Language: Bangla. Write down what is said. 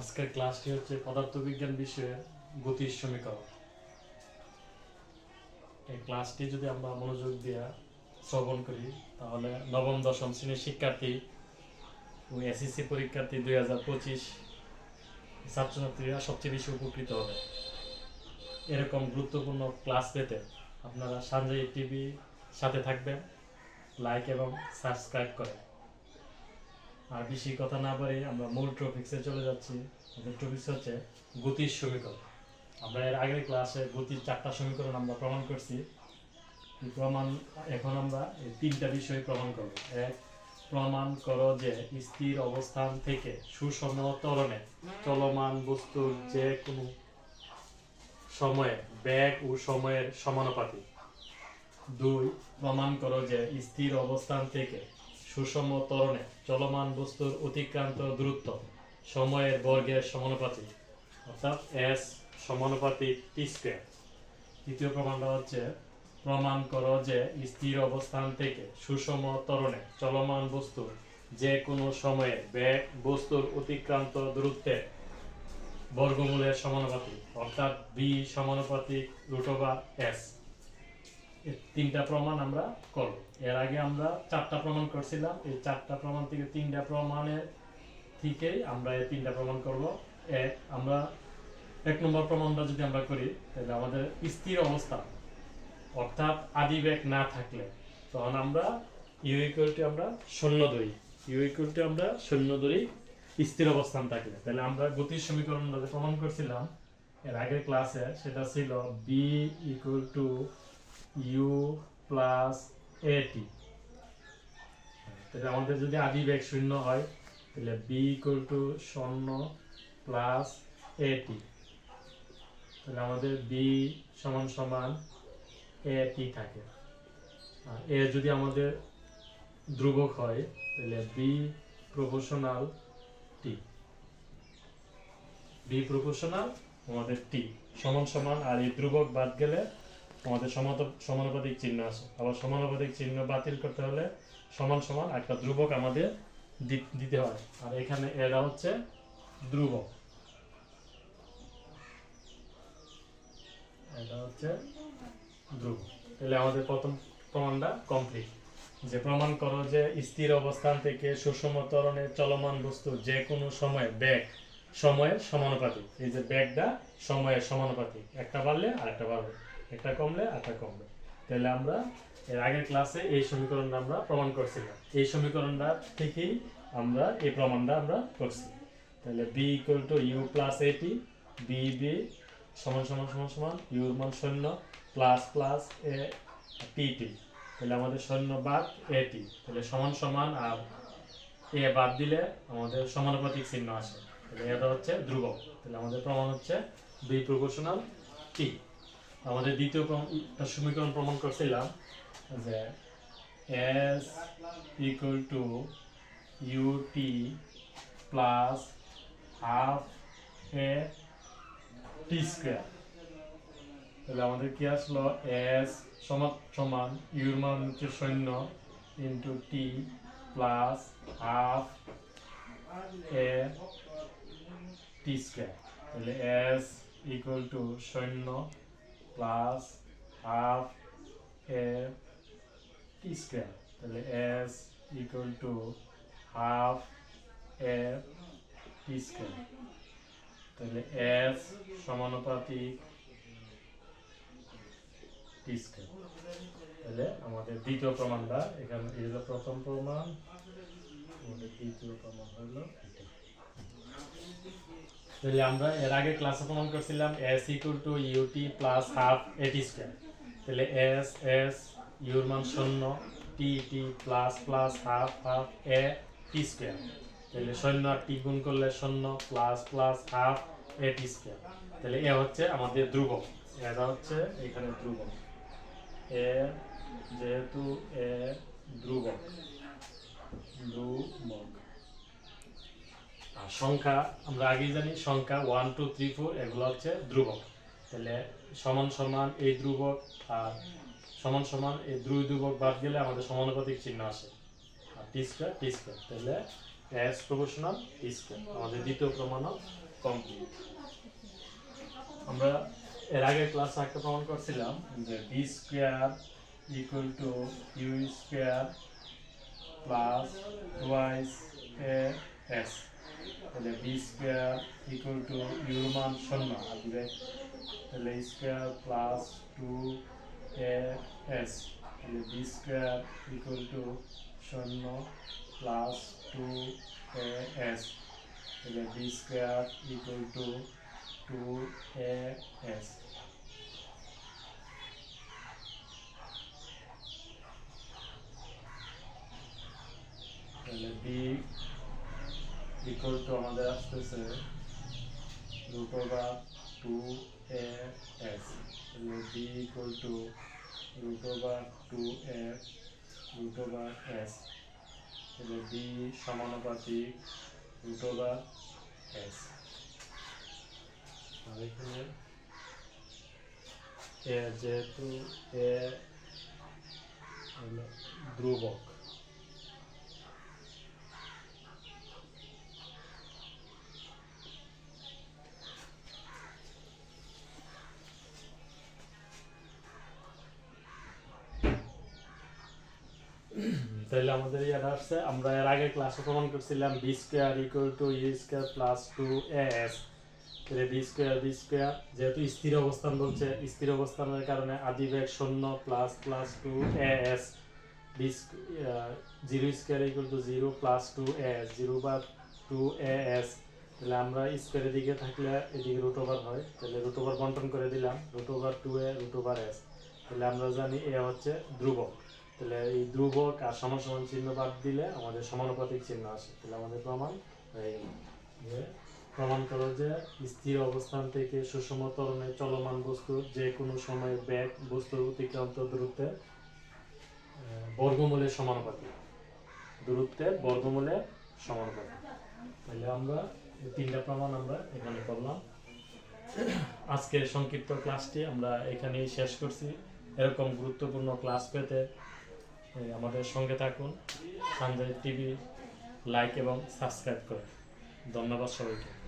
আজকের ক্লাসটি হচ্ছে পদার্থবিজ্ঞান বিষয়ের গতির সমীকরণ। এই ক্লাসটি যদি আমরা মনোযোগ দিয়ে শ্রবণ করি, তাহলে নবম, দশম শ্রেণির শিক্ষার্থী এসএসসি পরীক্ষার্থী দুই হাজার পঁচিশ ছাত্রছাত্রীরা সবচেয়ে বেশি উপকৃত হবে। এরকম গুরুত্বপূর্ণ ক্লাস পেতে আপনারা সঞ্জয় টিভি সাথে থাকবেন, লাইক এবং সাবস্ক্রাইব করেন। আর বেশি কথা না বলে আমরা মূল টপিক্সে চলে যাচ্ছি। টপিক্স হচ্ছে গতির সমীকরণ। আমরা এর আগের ক্লাসে গতির চারটা সমীকরণ আমরা প্রমাণ করছি। প্রমাণ, এখন আমরা এই তিনটা বিষয় প্রমাণ করব। এক, প্রমাণ করো যে স্থির অবস্থান থেকে সুষম ত্বরণে চলমান বস্তুর যে কোনো সময়ে বেগ ও সময়ের সমানুপাতিক। দুই, প্রমাণ করো যে স্থির অবস্থান থেকে সুষম ত্বরণে চলমান বস্তুর অতিক্রান্ত দূরত্ব, সময়ের বর্গের সমানুপাতিক অর্থাৎ এস সমানুপাতিক টি স্কোয়ার তৃতীয় প্রমাণটা হচ্ছে, প্রমাণ করো যে স্থির অবস্থান থেকে সুষম ত্বরণে চলমান বস্তুর যে কোনো সময়ে বেগ বস্তুর অতিক্রান্ত দূরত্বের বর্গমূলের সমানুপাতিক অর্থাৎ বি সমানুপাতিক রুট এস তিনটা প্রমাণ আমরা করব। এর আগে আমরা চারটা প্রমাণ করছিলাম। এই চারটা প্রমাণ থেকে তিনটা প্রমাণের থেকেই আমরা এই তিনটা প্রমাণ করব। এক, আমরা এক নম্বর প্রমাণটা যদি আমরা করি, তাহলে আমাদের স্থির অবস্থা, অর্থাৎ আদি বেগ না থাকলে। তখন আমরা ইউ ইকুয়ালটি আমরা শূন্য ধরি। ইউ ইকুয়ালটি আমরা শূন্য ধরি স্থির অবস্থান থাকলে। তাহলে আমরা গতির সমীকরণটা যে প্রমাণ করছিলাম, এর আগের ক্লাসে সেটা ছিল V equal to U plus A T. তাহলে আমাদের যদি আদি বেগ শূন্য হয়, তাহলে বি ইকুয়াল টু শূন্য প্লাস এটি। তাহলে আমাদের বি সমান সমান এটি থাকে। আর এ যদি আমাদের ধ্রুবক হয়, তাহলে V proportional T V proportional আমাদের টি সমান সমান আর এই ধ্রুবক বাদ গেলে আমাদের সমানুপাতিক চিহ্ন আছে। আবার সমানুপাতিক চিহ্ন বাতিল করতে হলে সমান সমান একটা ধ্রুবক আমাদের দিতে হয়। আর এখানে এরা হচ্ছে ধ্রুবক। এটা হচ্ছে ধ্রুব তাহলে আমাদের প্রথম প্রমাণটা কমপ্লিট যে প্রমাণ করো যে স্থির অবস্থান থেকে সুষম ত্বরণে চলমান বস্তু যে কোনো সময় ব্যাগ সময়ের সমানুপাতিক। এই যে ব্যাগটা সময়ের সমানুপাতিক। একটা বাড়লে আরেকটা বাড়বে। একটা কমলে আরেকটা কমবে। তাহলে আমরা এর আগের ক্লাসে এই সমীকরণটা আমরা প্রমাণ করছিলাম। এই সমীকরণটা থেকেই আমরা এই প্রমাণটা আমরা করছি। তাহলে V equal to U plus A T V V সমান সমান সমান সমান ইউর মান শূন্য প্লাস প্লাস এ টি টি তাহলে আমাদের শূন্য বাদ এটি তাহলে সমান সমান আর এ বাদ দিলে আমাদের সমানুপাতিক চিহ্ন আসে। তাহলে এটা হচ্ছে ধ্রুবক। তাহলে আমাদের প্রমাণ হচ্ছে বি প্রপোর্শনাল টি আমাদের দ্বিতীয় সমীকরণ প্রমাণ করছিলাম যে S equal to U T plus half A T square তাহলে আমাদের কি আসলো? এস সমান সমান ইউর মান হচ্ছে শূন্য into T plus half A T square তাহলে এস ইকুয়াল টু শূন্য plus half A T square তাহলে S equal to half A T square তাহলে এস সমানুপাতিক টি স্কোয়ার তাহলে আমাদের দ্বিতীয় প্রমাণটা, এখানে হলো প্রথম প্রমাণ, আমাদের দ্বিতীয় প্রমাণ হলো এটা। তাহলে আমরা এর আগে ক্লাসে প্রমাণ করছিলাম S equal to U T plus half A T square তাহলে এস এস ইউর মান শূন্য T T plus plus half half A T square তাহলে শূন্য আর টি গুণ করলে শূন্য plus plus half A T square তাহলে এ হচ্ছে আমাদের ধ্রুবক। এটা হচ্ছে এখানে ধ্রুবক। এ যেহেতু এ ধ্রুবক। ধ্রুবক। সংখ্যা, আমরা আগেই জানি, সংখ্যা ওয়ান টু থ্রি ফোর এগুলো হচ্ছে ধ্রুবক। তাহলে সমান সমান এই ধ্রুবক আর সমান সমান এই দুই ধ্রুবক বাদ গেলে আমাদের সমানুপাতিক চিহ্ন আসে। আর টি স্কোয়ার টি স্কোয়ার তাহলে এস প্রফেশনাল স্কোয়ার আমাদের দ্বিতীয় প্রমাণও কমপ্লিট আমরা এর আগে ক্লাসে একটা প্রমাণ করছিলাম যে V square equal to U square plus twice A S তাহলে বি স্কোয়ার ইকুয়াল টু ইউর মান শূন্য আর দিবে তাহলে square plus two A S তাহলে বি স্কোয়ার ইকুয়াল টু শূন্য প্লাস টু এ এস তাহলে V square equal to two A S তাহলে বি ইকুয়াল টু আমাদের আসতেছে টু এ এস। তাহলে V equal to root over two A root over S. তাহলে বি সমানুপাতিক রুট ওভার এস। আর এখানে এ যেহেতু এ ধ্রুবক। তাহলে আমাদের ইয়াটা আসছে। আমরা এর আগে ক্লাসে প্রমাণ করছিলাম V square equal to U square plus two S তাহলে বি স্কোয়ার বি স্কোয়ার যেহেতু স্থির অবস্থান বলছে, স্থির অবস্থানের কারণে আদি বেগ শূন্য plus plus two S V zero square equal to zero plus two S zero বা টু এস তাহলে আমরা স্কোয়ারের দিকে থাকলে এদিকে রুট ওভার হয়। তাহলে রুট ওভার বন্টন করে দিলাম root over two A root over S তাহলে আমরা জানি এ হচ্ছে ধ্রুবক। তাহলে এই ধ্রুবক আর সমান সমান চিহ্ন বাদ দিলে আমাদের সমানুপাতিক চিহ্ন আসে। তাহলে আমাদের প্রমাণ হয়ে গেল। যে প্রমাণ করো যে স্থির অবস্থান থেকে সুষম ত্বরণে চলমান বস্তু যে কোনো সময় ব্যাগ বস্তুর অতিক্রান্ত দূরত্বে বর্গমূলের সমানুপাতিক। দূরত্বের বর্গমূলের সমানুপাতিক। তাহলে আমরা তিনটা প্রমাণ আমরা এখানে করলাম। আজকের সংক্ষিপ্ত ক্লাসটি আমরা এখানেই শেষ করছি। এরকম গুরুত্বপূর্ণ ক্লাস পেতে আমাদের সঙ্গে থাকুন সঞ্জয় টিভি লাইক এবং সাবস্ক্রাইব করুন। ধন্যবাদ সবাইকে।